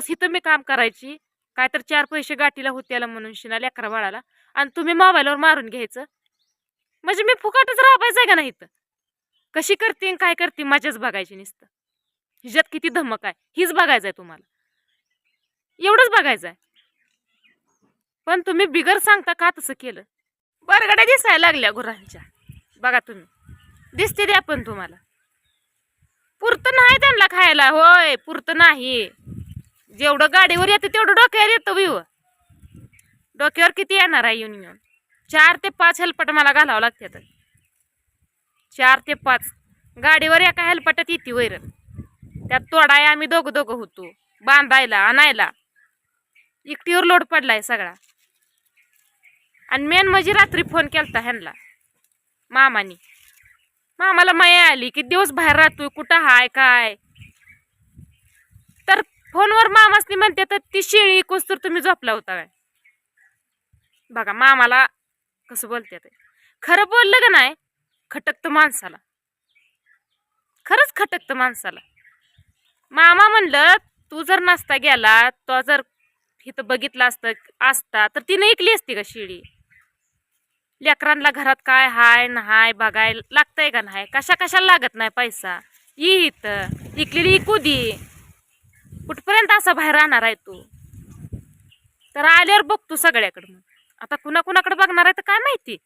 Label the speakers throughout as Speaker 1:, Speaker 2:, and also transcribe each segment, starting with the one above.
Speaker 1: दिवस इथं मी काम करायची. काय तर चार पैसे गाठीला होत्याला म्हणून शिना लेकरा बाळाला आणि तुम्ही मोबाईलवर मारून घ्यायचं. म्हणजे मी फुकटच आहे का नाही इथं? कशी करते आणि काय करते मजाच बघायची नुसतं. हिच्यात किती धमक आहे हीच बघायचं आहे तुम्हाला. एवढंच बघायचं आहे पण तुम्ही बिगर सांगता का तसं केलं? बरगड्या दिसायला लागल्या गुरांच्या. बघा तुम्ही. दिसते द्या पण तुम्हाला. पुरतं नाही त्यांना खायला. होय पुरतं नाही. जेवढं गाडीवर येतं तेवढं डोक्यावर येतं विव डोक्यावर किती येणार आहे येऊन येऊन? चार ते पाच हेल्पट मला घालावं लागतात चार ते पाच. गाडीवर एका हेल्पटात येते वैर. त्यात तोडाय आम्ही दोघं दोघं होतो. बांधायला आणायला. एकटीवर लोड पडलाय सगळा. आणि मेन म्हणजे रात्री फोन केलता ह्यांना. मामानी. मामाला माया आली की दिवस बाहेर राहतोय. कुठं हाय काय? फोनवर मामासनी म्हणते तर ती शेळी इकूस तर तुम्ही झोपला होता काय? बघा मामाला कसं बोलते ते. खरं बोललं का नाही खटकतं माणसाला. खरंच खटकतं माणसाला. मामा म्हणलं तू जर नसता गेला तो जर इथं बघितलं असतं असता तर तिने ऐकली असती का शिडी लेकरांना घरात काय हाय नाय बघाय लागतंय का नाही? कशा कशाला लागत नाही पैसा? ये इथं. इकलेली इकू दे कुठपर्यंत असा बाहेर राहणार आहे तू? तर आल्यावर बघतो सगळ्याकडं मग. आता कुणाकुणाकडे बघणार आहे तर काय माहिती?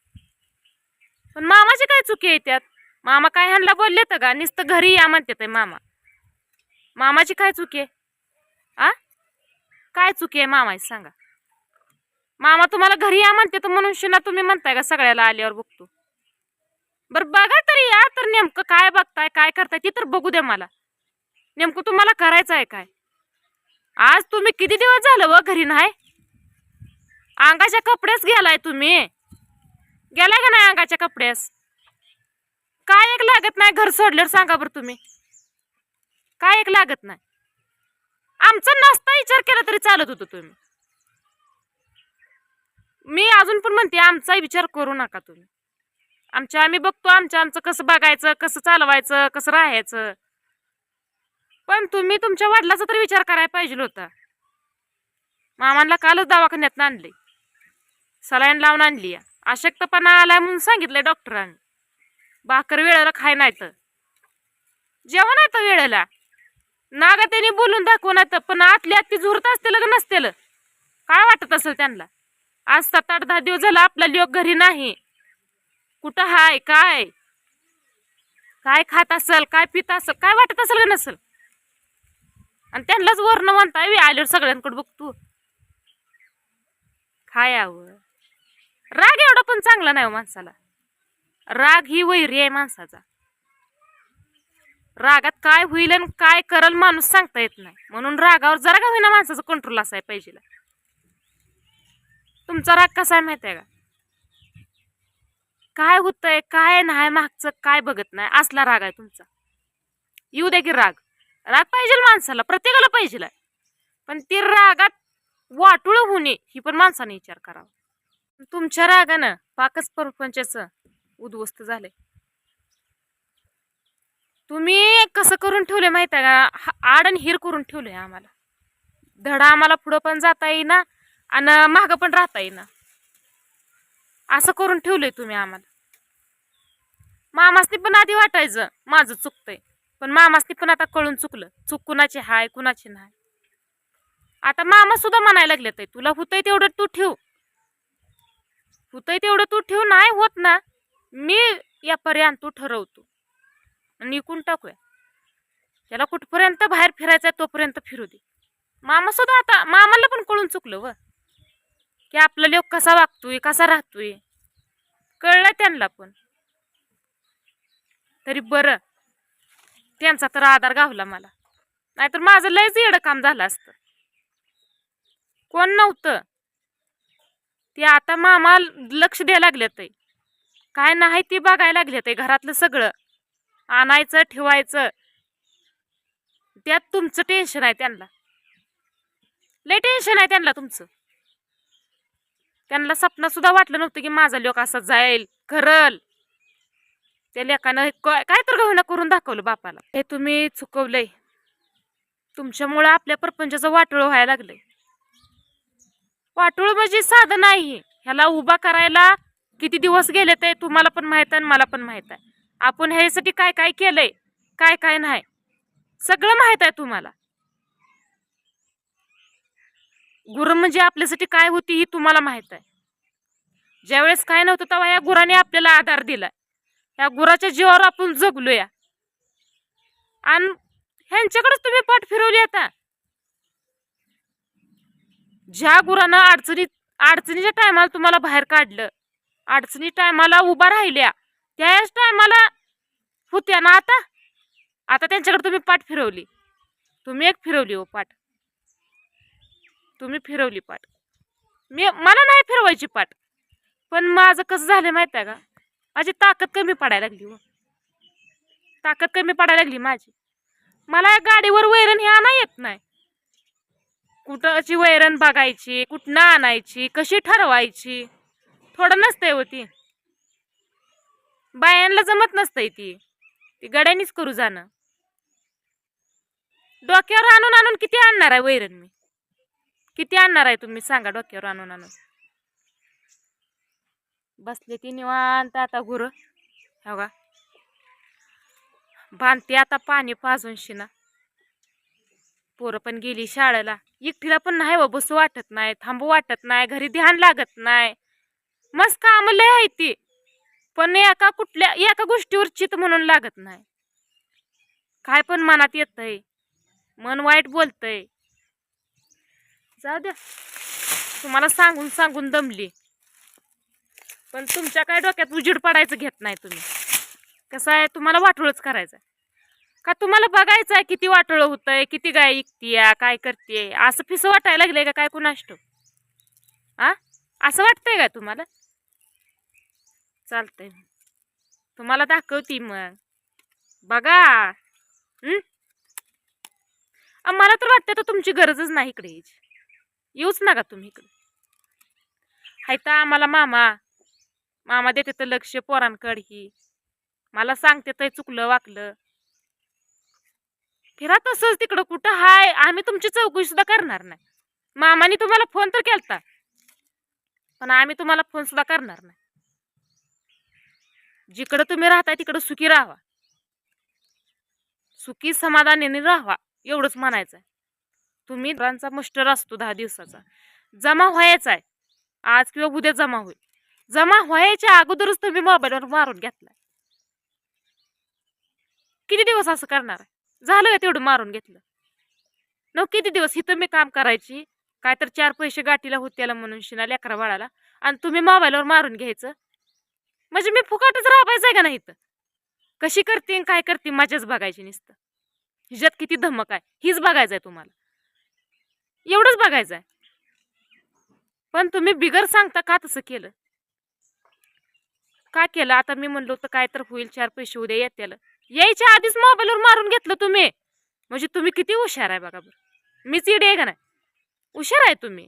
Speaker 1: पण मामाची काय चुकी आहे त्यात? मामा काय ह्यांना बोलले तर का नुसतं घरी या म्हणते ते मामा. मामाची काय चुकी आहे? आ? काय चुकी आहे मामाची सांगा. मामा तुम्हाला घरी या म्हणते तर म्हणून शिना तुम्ही म्हणताय का सगळ्याला आल्यावर बघतो? बरं बघा तरी या तर नेमकं काय बघताय काय करताय ती तर बघू दे मला. नेमकं तुम्हाला करायचं आहे काय? आज तुम्ही किती दिवस झालं व घरी नाही? अंगाच्या कपडेच गेलाय तुम्ही. गेलाय का नाही अंगाच्या कपड्यास? काय एक लागत नाही घर सोडल्यावर सांगा बरं तुम्ही. काय एक लागत नाही. आमचा नसता विचार केला तरी चालत होतो तुम्ही. मी अजून पण म्हणते आमचा विचार करू नका तुम्ही. आमच्या आम्ही बघतो आमच्या आमचं कसं बघायचं कसं चालवायचं कसं राहायचं. पण तुम्ही तुमच्या वडिलाचा तर विचार करायला पाहिजे होता. मामांना कालच दवाखान्यात आणले. सलाईन लावून आणली. अशक्तपणा आलाय म्हणून सांगितलंय डॉक्टरांनी. भाकर वेळेला खाय नाही तर जेवण आहे वेळेला. नागा त्यांनी बोलून दाखवून येतं पण आतली आत ती झुरत असतील का नसतील? काय वाटत असेल त्यांना? आज सात आठ दहा दिवस झाला आपला लोक घरी नाही. कुठं हाय काय? काय खात असेल काय पित असेल काय वाटत असेल का नसेल? आणि त्यांनाच वर्ण म्हणताय "वी आल्यावर सगळ्यांकडे बघ तू यावं राग एवढा पण चांगला नाही हो माणसाला. राग ही वैरी आहे माणसाचा. रागात काय होईल आणि काय करल माणूस सांगता येत नाही. म्हणून रागावर जरा का होईना माणसाचा कंट्रोल असाय पाहिजे. तुमचा राग कसा आहे माहिती आहे का? काय होतंय काय नाही मागचं काय बघत नाही. असला राग आहे तुमचा. येऊ दे की राग. राग पाहिजे माणसाला प्रत्येकाला पाहिजे पण ती रागात वाटुळ होणे ही पण माणसाने विचार करावा. तुमच्या रागानं पाकच प्रपंचाचं उद्ध्वस्त झालंय. तुम्ही कसं करून ठेवले माहिती आहे का आड आणि हिर करून ठेवलंय आम्हाला. धडा आम्हाला पुढं पण जाता येईना आणि मागं पण राहता येईना. असं करून ठेवलंय तुम्ही आम्हाला. मामासनी पण आधी वाटायचं माझं चुकतंय. पण मामासनी पण आता कळून चुकलं. चूक कुणाची हाय कुणाची नाही. आता मामा सुद्धा म्हणायला लागलेत आहे, तुला होतंय तेवढं तू ठेव. होतंय तेवढं तू ठेव नाही होत ना. मी यापर्यंत तू ठरवतो. आणि इकून टाकूया. त्याला कुठपर्यंत बाहेर फिरायचं आहे तोपर्यंत फिरू दे. मामा सुद्धा आता मामाला पण कळून चुकलं व. की आपला लोक कसा वागतोय कसा राहतोय. कळलं त्यांना पण. तरी बरं. त्यांचा तर आधार गावला मला. नाहीतर माझं लयच येडं काम झालं असतं. कोण नव्हतं? ते आता मामा लक्ष द्यायला लागलेत काय नाही ते बघायला लागलेत घरातलं सगळं. आणायचं ठेवायचं. त्यात तुमचं टेन्शन आहे त्यांना. लय टेन्शन आहे त्यांना तुमचं. त्यांना सपना सुद्धा वाटलं नव्हतं की माझा लोक असा जाईल करल. त्या लेकानं काय तर गहना करून दाखवलं बापाला. हे तुम्ही चुकवलंय. तुमच्यामुळं आपल्या प्रपंचाचं वाटोळ व्हायला लागलंय. वाटोळ म्हणजे साधं नाही. ह्याला उभा करायला किती दिवस गेले ते तुम्हाला पण माहीत आहे आणि मला पण माहीत आहे. आपण ह्यासाठी काय काय केलंय? काय काय नाही. सगळं माहीत आहे तुम्हाला. गुर म्हणजे आपल्यासाठी काय होती ही तुम्हाला माहीत आहे. ज्यावेळेस काय नव्हतं तेव्हा या गुराने आपल्याला आधार दिलाय. या गुराच्या जीवावर आपण जगलूया. आणि ह्यांच्याकडेच तुम्ही पाठ फिरवली आता. ज्या गुरानं अडचणीत अडचणीच्या टायमाला तुम्हाला बाहेर काढलं अडचणी टायमाला उभा राहिल्या त्याच टायमाला होत्या ना आता? आता त्यांच्याकडे तुम्ही पाठ फिरवली. तुम्ही एक फिरवली हो पाठ. तुम्ही फिरवली पाठ. मी मला नाही फिरवायची पाठ. पण माझं कसं झालं माहिती आहे का? माझी ताकद कमी पडायला लागली हो ताकद कमी पडायला लागली माझी. मला या गाडीवर वैरण हे आणा येत नाही. कुठंची वैरण बघायची कुठनं आणायची कशी ठरवायची? थोडं नसतंय होती बायांना जमत नसतंय ती. ती गड्यानीच करू जाणं. डोक्यावर आणून आणून किती आणणार आहे वैरण मी? किती आणणार आहे तुम्ही सांगा डोक्यावर आणून आणून. बसले ती निवांत आता गुर. हो का? बांधते आता पाणी पाजून शिना. पोरं पण गेली शाळेला. एकटीला पण नाही व बसू वाटत नाही थांबू वाटत नाही घरी ध्यान लागत नाही. मस्त काम लय आहे ती. पण एका कुठल्या एका गोष्टीवर चित म्हणून लागत नाही. काय पण मनात येतंय. मन वाईट बोलतंय. जाऊ द्या. तुम्हाला सांगून सांगून दमली. पण तुमच्या काय डोक्यात उजीड पडायचं घेत नाही तुम्ही. कसं आहे तुम्हाला वाटोळच करायचं का तुम्हाला बघायचं आहे किती वाटोळं होतंय किती गाय इकतीया काय करते असं फिसं वाटायला लागलंय का काय कुणाष्ट आ? असं वाटतंय का तुम्हाला? चालतंय. तुम्हाला दाखवती मग. बघा. मला तर वाटतं तर तुमची गरजच नाही इकडे यायची. येऊच नका तुम्ही इकडे. हायता आम्हाला मामा. मामा देते तर लक्ष पोरांकड ही. मला सांगते तर चुकलं वाकलं. फिरा तसंच तिकडं कुठं हाय आम्ही तुमची चौकशी सुद्धा करणार नाही. मामाने तुम्हाला फोन तर केलता पण आम्ही तुम्हाला फोन सुद्धा करणार नाही. जिकडं तुम्ही राहताय तिकडं सुखी राहावा. सुखी समाधानाने राहावा एवढंच म्हणायचं आहे तुम्ही घरांचा मस्टर असतो दहा दिवसाचा. जमा व्हायचा आहे आज किंवा उद्या जमा होईल. जमा व्हायच्या अगोदरच तुम्ही मोबाईलवर मारून घेतलाय. किती दिवस असं करणार आहे? झालं का तेवढं मारून घेतलं? न किती दिवस इथं मी काम करायची? काय तर चार पैसे गाठीला होत्याला म्हणून शिना लेकरा बाळाला. आणि तुम्ही मोबाईलवर मारून घ्यायचं? म्हणजे मी फुकाटच राबायचं आहे का नाही इथं? कशी करते आणि काय करते मजाच बघायची नुसतं. हिच्यात किती धमक आहे? हीच बघायचं आहे तुम्हाला. एवढंच बघायचं आहे पण तुम्ही बिगर सांगता का तसं केलं? का केलं? आता मी म्हणलो तर काय तर होईल चार पैसे उद्या येत्याल यायच्या आधीच मोबाईलवर मारून घेतलं तुम्ही. म्हणजे तुम्ही किती हुशार आहे बघा बरं. मीच इडे आहे का नाही? हुशार आहे तुम्ही.